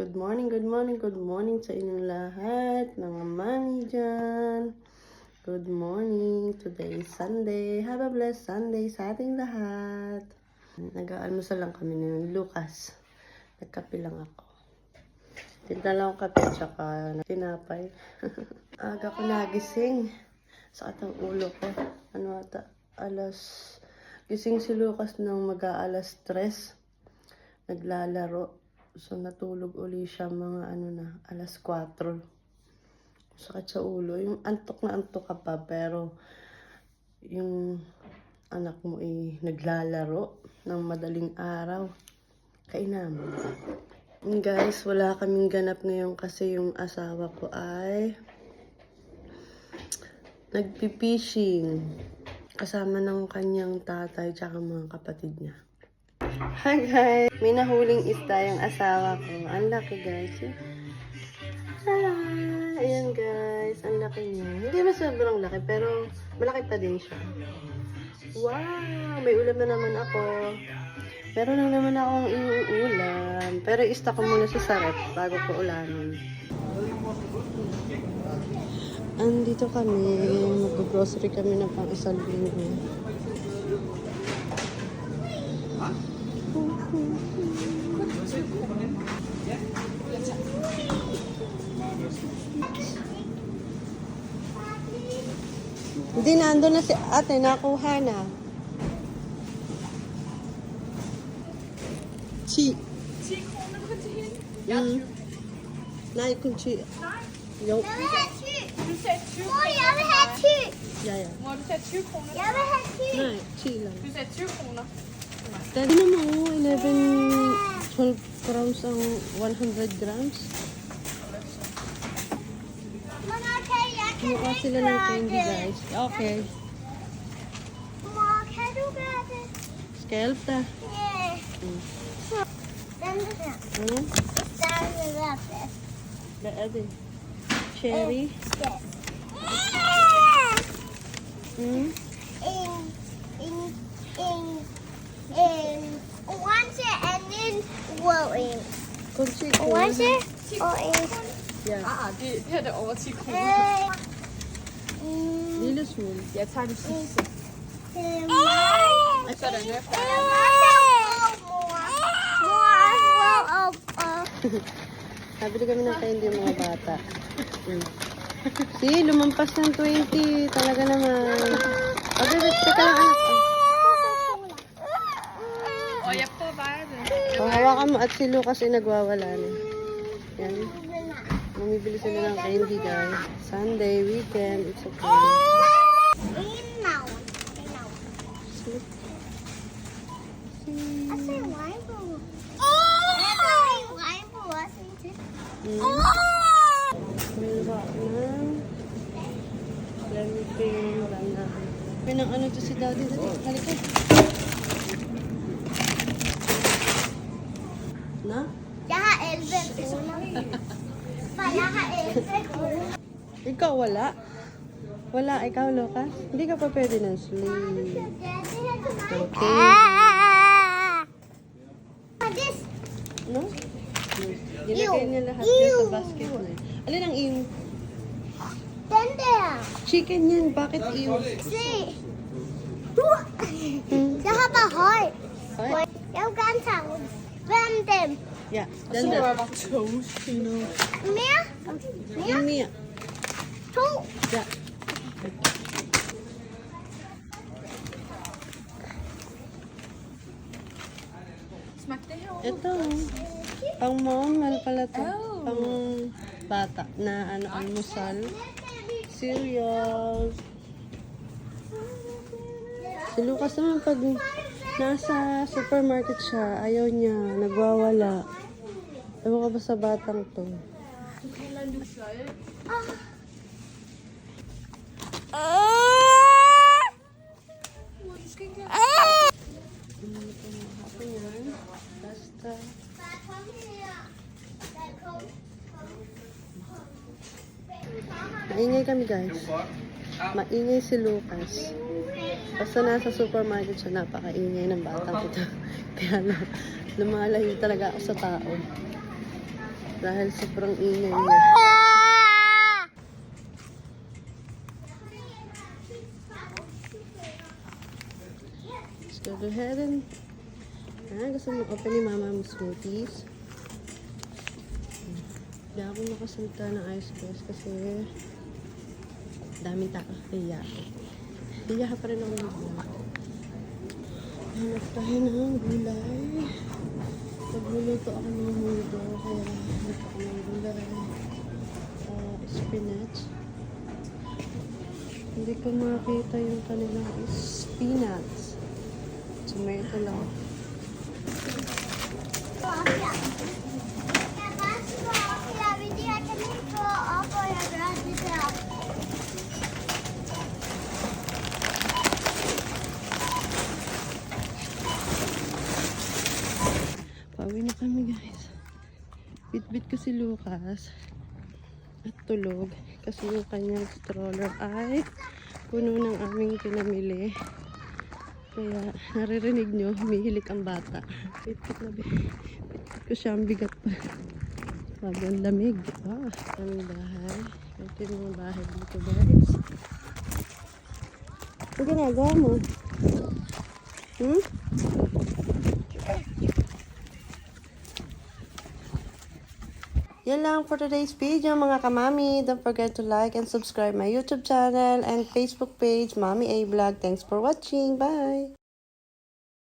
Good morning, good morning, good morning sa inyong lahat, mga mami dyan. Good morning. Today is Sunday. Have a blessed Sunday sa ating lahat. Nag-aalmusal lang kami ni Lucas. Nagkape lang ako. Tinta lang ako kape tsaka tinapay. Aga ko nagising. Sakit ang ulo ko. Ano ata? Alas... Gising si Lucas nang mag-aalas 3 naglalaro. So, natulog uli siya mga ano na, alas 4. Sakit sa ulo. Yung antok na antok ka pa, pero yung anak mo ay naglalaro ng madaling araw. Kaina mo. Yun, Guys, wala kaming ganap ngayon kasi yung asawa ko ay nagpipishing kasama ng kanyang tatay tsaka mga kapatid niya. Hi guys! May nahuling isda yung asawa ko. Ang laki guys. Ah, ayan guys. Ang laki niya. Hindi na sobrang laki pero malaki pa din siya. Wow! May ulam na naman ako. Meron lang naman akong iuulam. Pero ista ko muna sa sarap bago ko ulamin. Andito kami. Mag-grocery kami ng pang isang linggo. Hindi, nandun na si ate, nakuha na. Chi. Mm. Nej, kun chi. Jo, Jeg vil have ty. Du sagde 20 Mor, jeg vil have ty. ja, ja. Mor, du sagde 20 kroner. Jeg vil have ty. Nej, chi lang. Du 20 kroner. Dali naman mo, 11, 12 grams ang 100 grams. Mukha sila ng candy guys. Okay. Skelta. Yeah. Mm. Mm. The other. Cherry. Yes. Mm. In, in, in, in, once and then orange. Orange. orange. Yeah. Ah, det her er over 10 kroner. Øh, mm, øh, Så er der en efter. Nabili kami ng candy yung mga bata. Mm. See, lumampas ng 20. Talaga naman. Okay, wait, teka lang anak. Prøver bare det. Kung hawakan mo at si Lucas ay nagwawala na. Yan. Bumibili sila ng candy guys. Sunday, weekend, it's okay. Mm. Meron ba ng cream, banana. May nang ano to si daddy. Halika. Na? Jeg har Ikaw wala? Wala, ikaw Lucas? Hindi ka pa pwede ng sleep. Okay. No? Ginagay niya lahat yan sa basket na. Alin ang iyo? den der. Chicken yan. Bakit iyo? Se. Jeg har bare høj. Ay, Dem. yeah. Så Dan var da. jeg bare toast. No. Mere? Give me. To. Yeah. Ito. Pang momal pala to. Oh. Pang bata na ano, almusal. Cereals. Si Lucas naman pag nasa supermarket siya, ayaw niya, nagwawala. Ewan ka ba sa batang to? Basta. Maingay kami guys. Maingay si Lucas. Basta nasa supermarket siya, napakaingay ng batang ito. Kaya lang, lumalayo talaga ako sa tao. Dahil sobrang ingay niya. Let's go ahead and ah, gusto mo open ni mama mo smoothies. Hindi ako nakasalita ng ice cream kasi daming tao. Kaya, ka pa rin ako mag Hanap tayo ng gulay. Pagluluto ako ng mudo, kaya hanap ako ng gulay. Uh, spinach. Hindi ko makita yung kanilang spinach. Tomato lang. Pauwi na kami guys. Bit-bit ko si Lucas. At tulog. Kasi yung kanyang stroller ay puno ng aming pinamili. Kaya naririnig nyo, humihilik ang bata. Bit-bit na bit. Bit-bit ko siya ang bigat pa. Sabi ang lamig. Ah, ang bahay. Ito yung bahay dito guys. Ano ginagawa mo? Hmm? Yan lang for today's video mga kamami. Don't forget to like and subscribe my YouTube channel and Facebook page, Mommy A Vlog. Thanks for watching. Bye!